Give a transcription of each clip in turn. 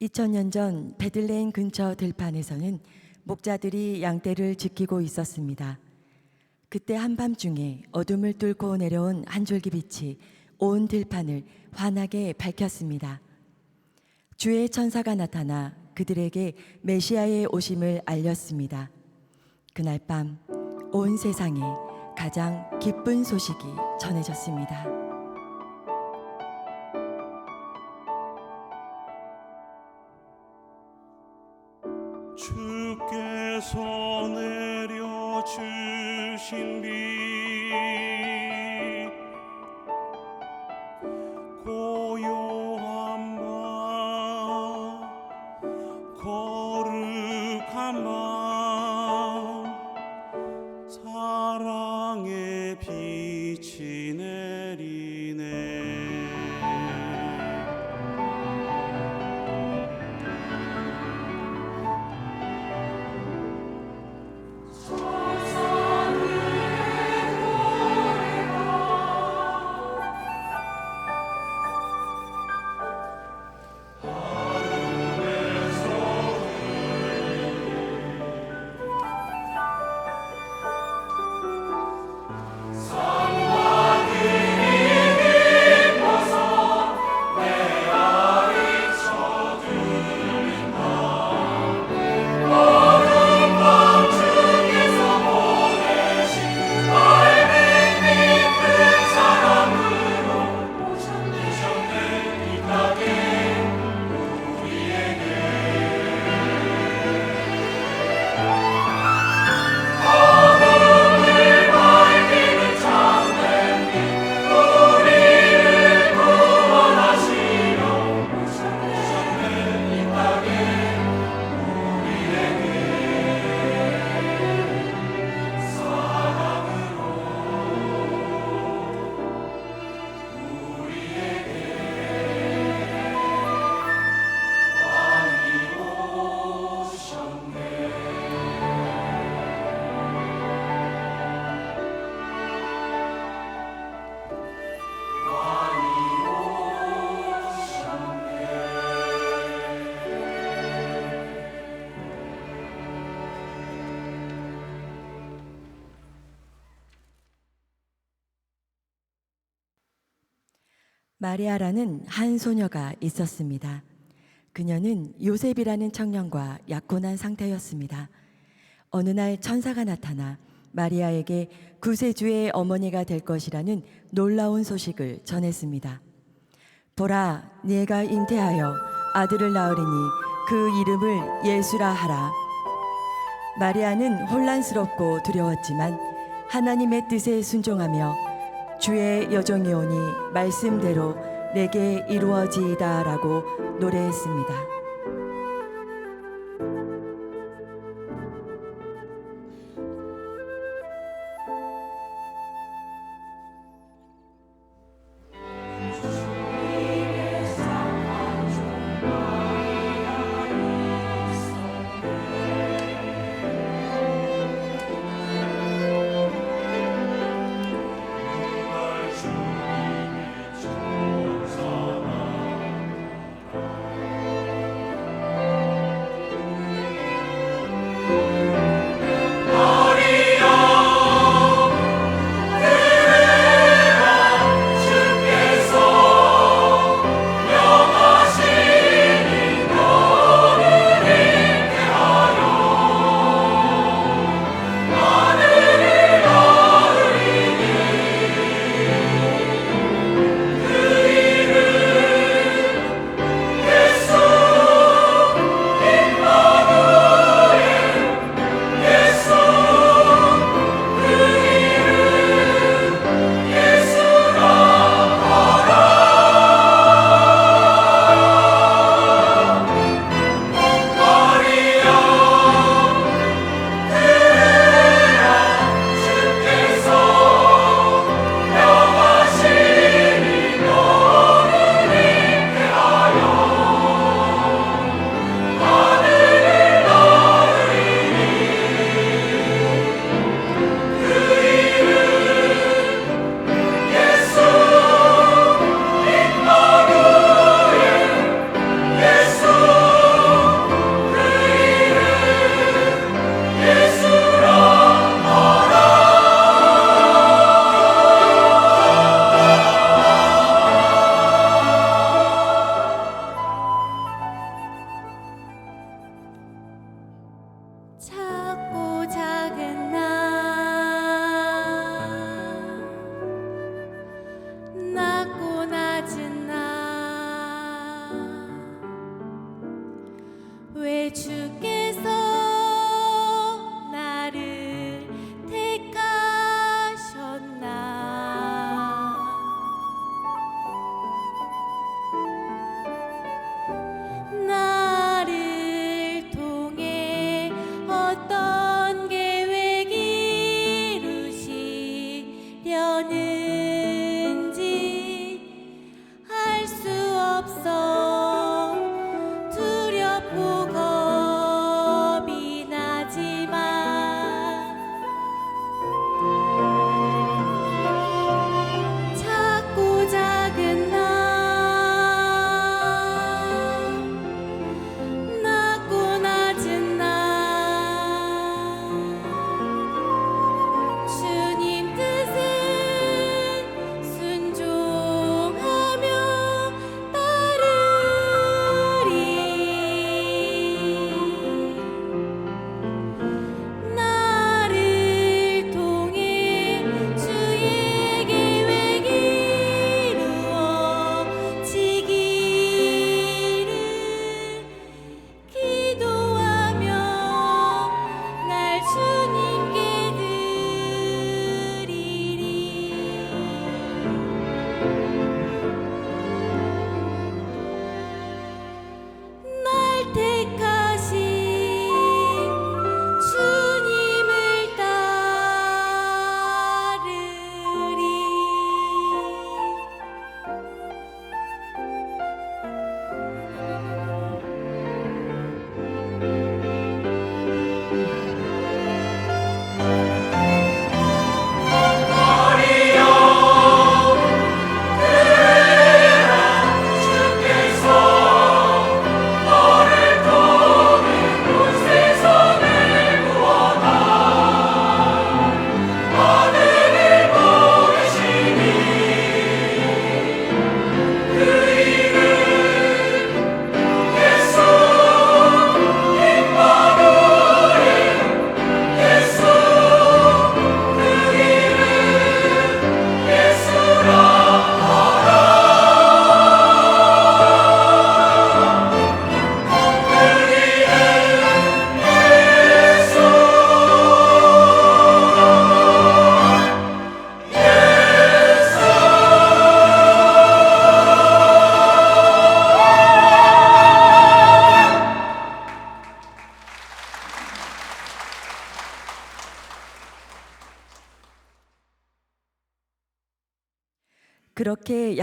2000년 전 베들레헴 근처 들판에서는 목자들이 양떼를 지키고 있었습니다. 그때 한밤중에 어둠을 뚫고 내려온 한 줄기 빛이 온 들판을 환하게 밝혔습니다. 주의 천사가 나타나 그들에게 메시아의 오심을 알렸습니다. 그날 밤 온 세상에 가장 기쁜 소식이 전해졌습니다. 주신 빛 마리아라는 한 소녀가 있었습니다. 그녀는 요셉이라는 청년과 약혼한 상태였습니다. 어느 날 천사가 나타나 마리아에게 구세주의 어머니가 될 것이라는 놀라운 소식을 전했습니다. 보라, 네가 잉태하여 아들을 낳으리니 그 이름을 예수라 하라. 마리아는 혼란스럽고 두려웠지만 하나님의 뜻에 순종하며 주의 여종이 오니 말씀대로 내게 이루어지이다라고 노래했습니다.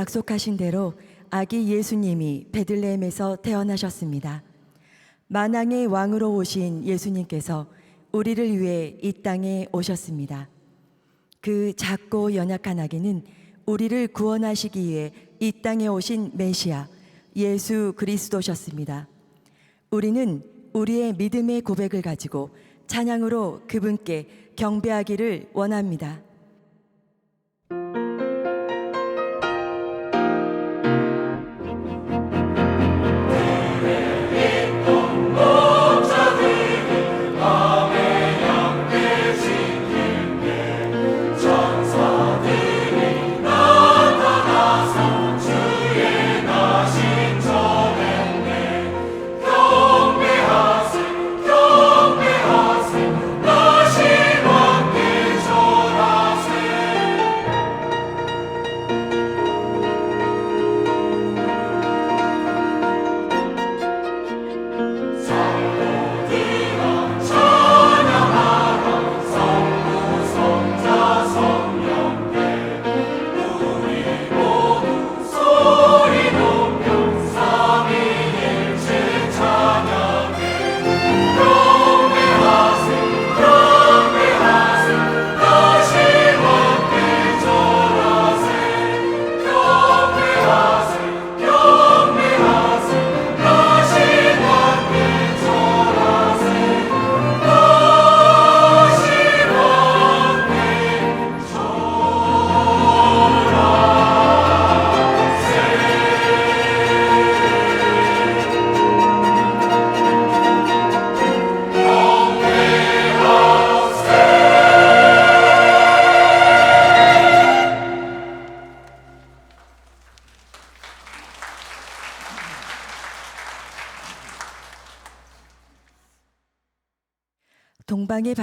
약속하신 대로 아기 예수님이 베들레헴에서 태어나셨습니다. 만왕의 왕으로 오신 예수님께서 우리를 위해 이 땅에 오셨습니다. 그 작고 연약한 아기는 우리를 구원하시기 위해 이 땅에 오신 메시아 예수 그리스도셨습니다. 우리는 우리의 믿음의 고백을 가지고 찬양으로 그분께 경배하기를 원합니다.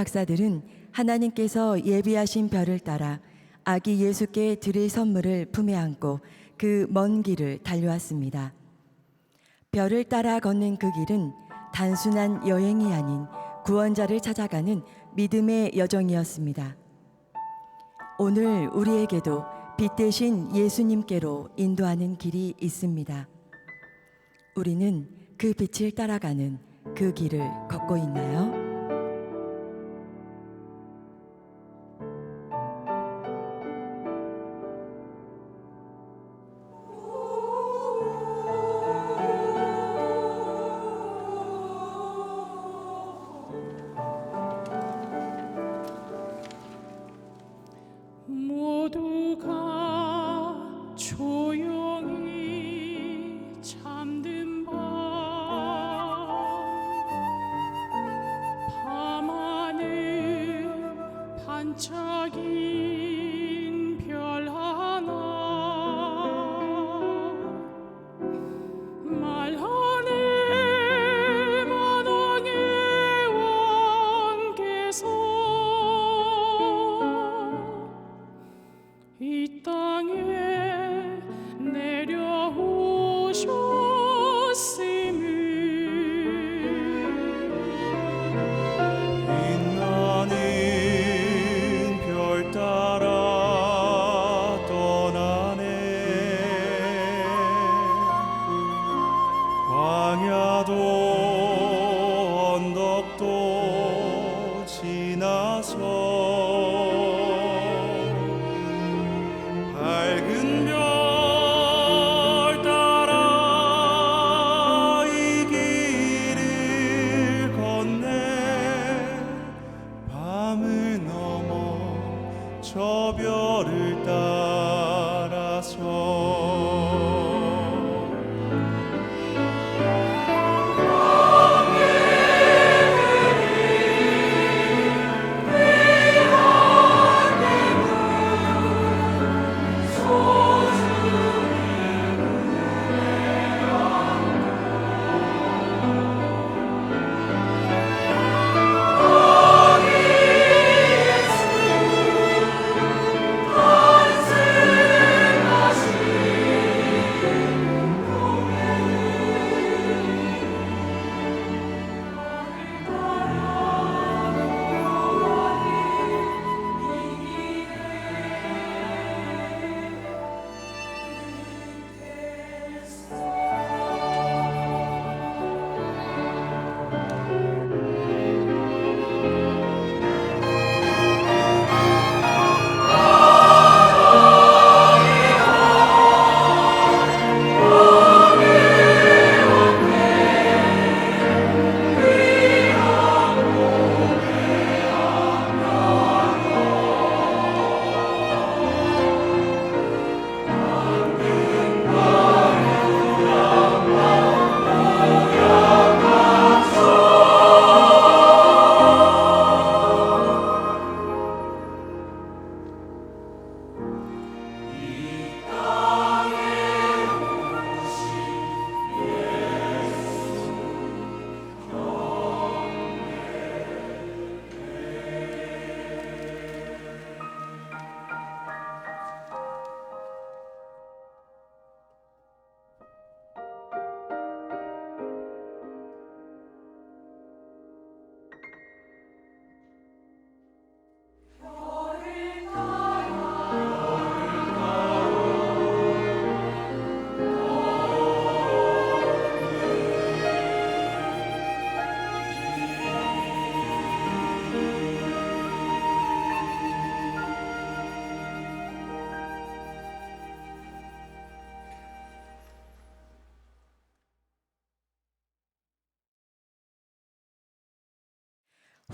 박사들은 하나님께서 예비하신 별을 따라 아기 예수께 드릴 선물을 품에 안고 그 먼 길을 달려왔습니다. 별을 따라 걷는 그 길은 단순한 여행이 아닌 구원자를 찾아가는 믿음의 여정이었습니다. 오늘 우리에게도 빛 대신 예수님께로 인도하는 길이 있습니다. 우리는 그 빛을 따라가는 그 길을 걷고 있나요? 반짝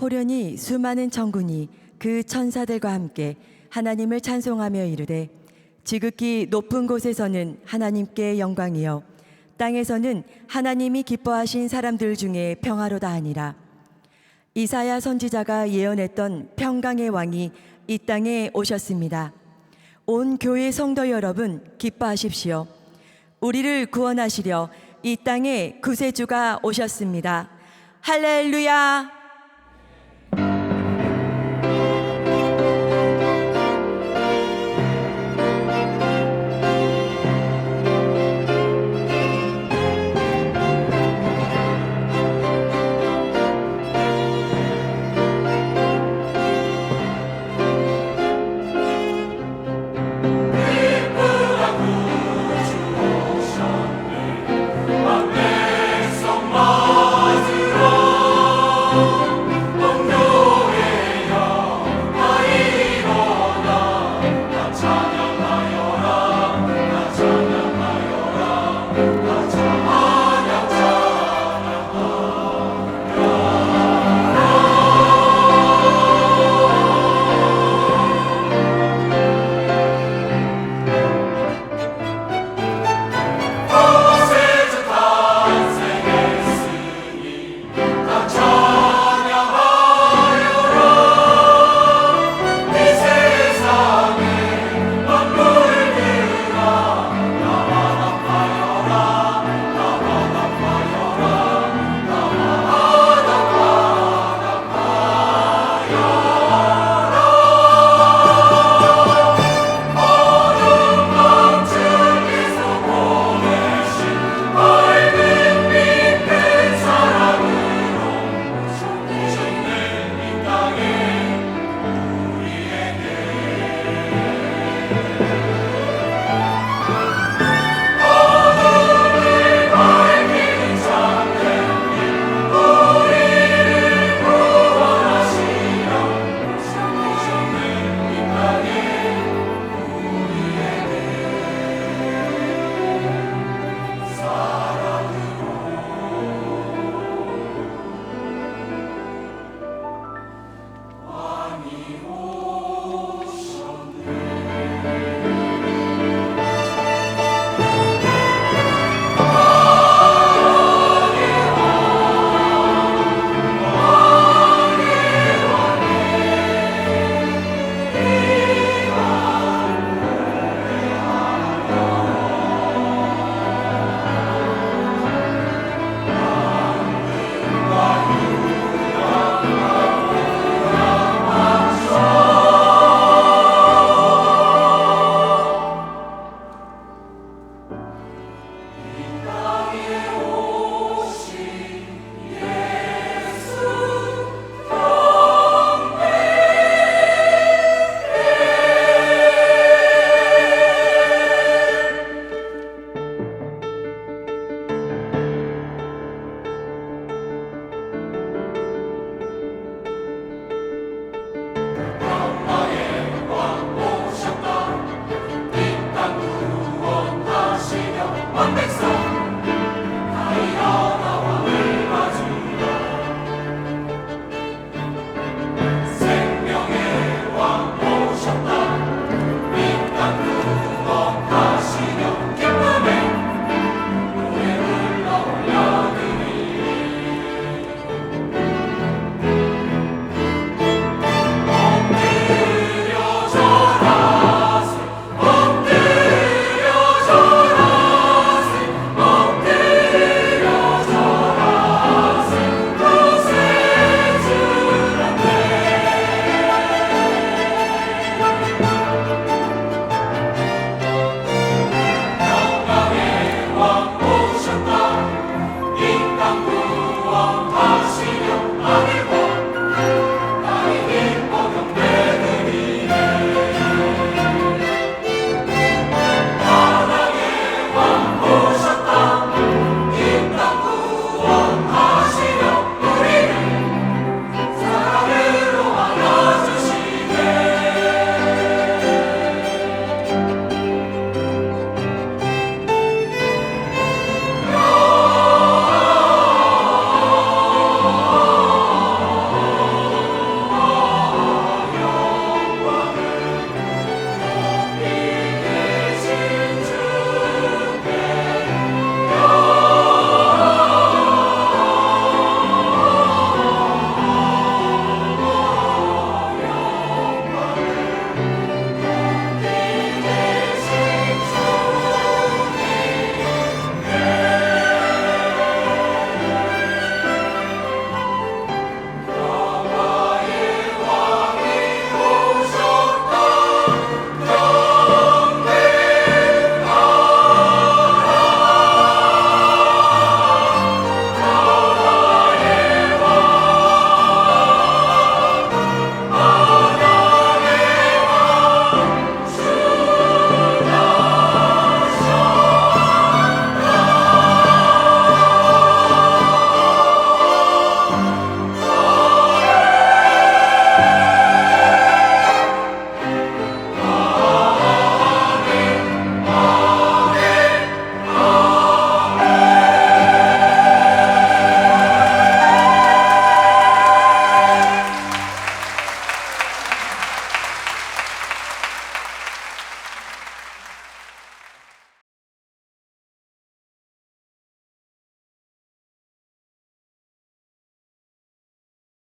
호련히 수많은 천군이 그 천사들과 함께 하나님을 찬송하며 이르되 지극히 높은 곳에서는 하나님께 영광이요 땅에서는 하나님이 기뻐하신 사람들 중에 평화로다 하니라 이사야 선지자가 예언했던 평강의 왕이 이 땅에 오셨습니다. 온 교회 성도 여러분 기뻐하십시오. 우리를 구원하시려 이 땅에 구세주가 오셨습니다. 할렐루야!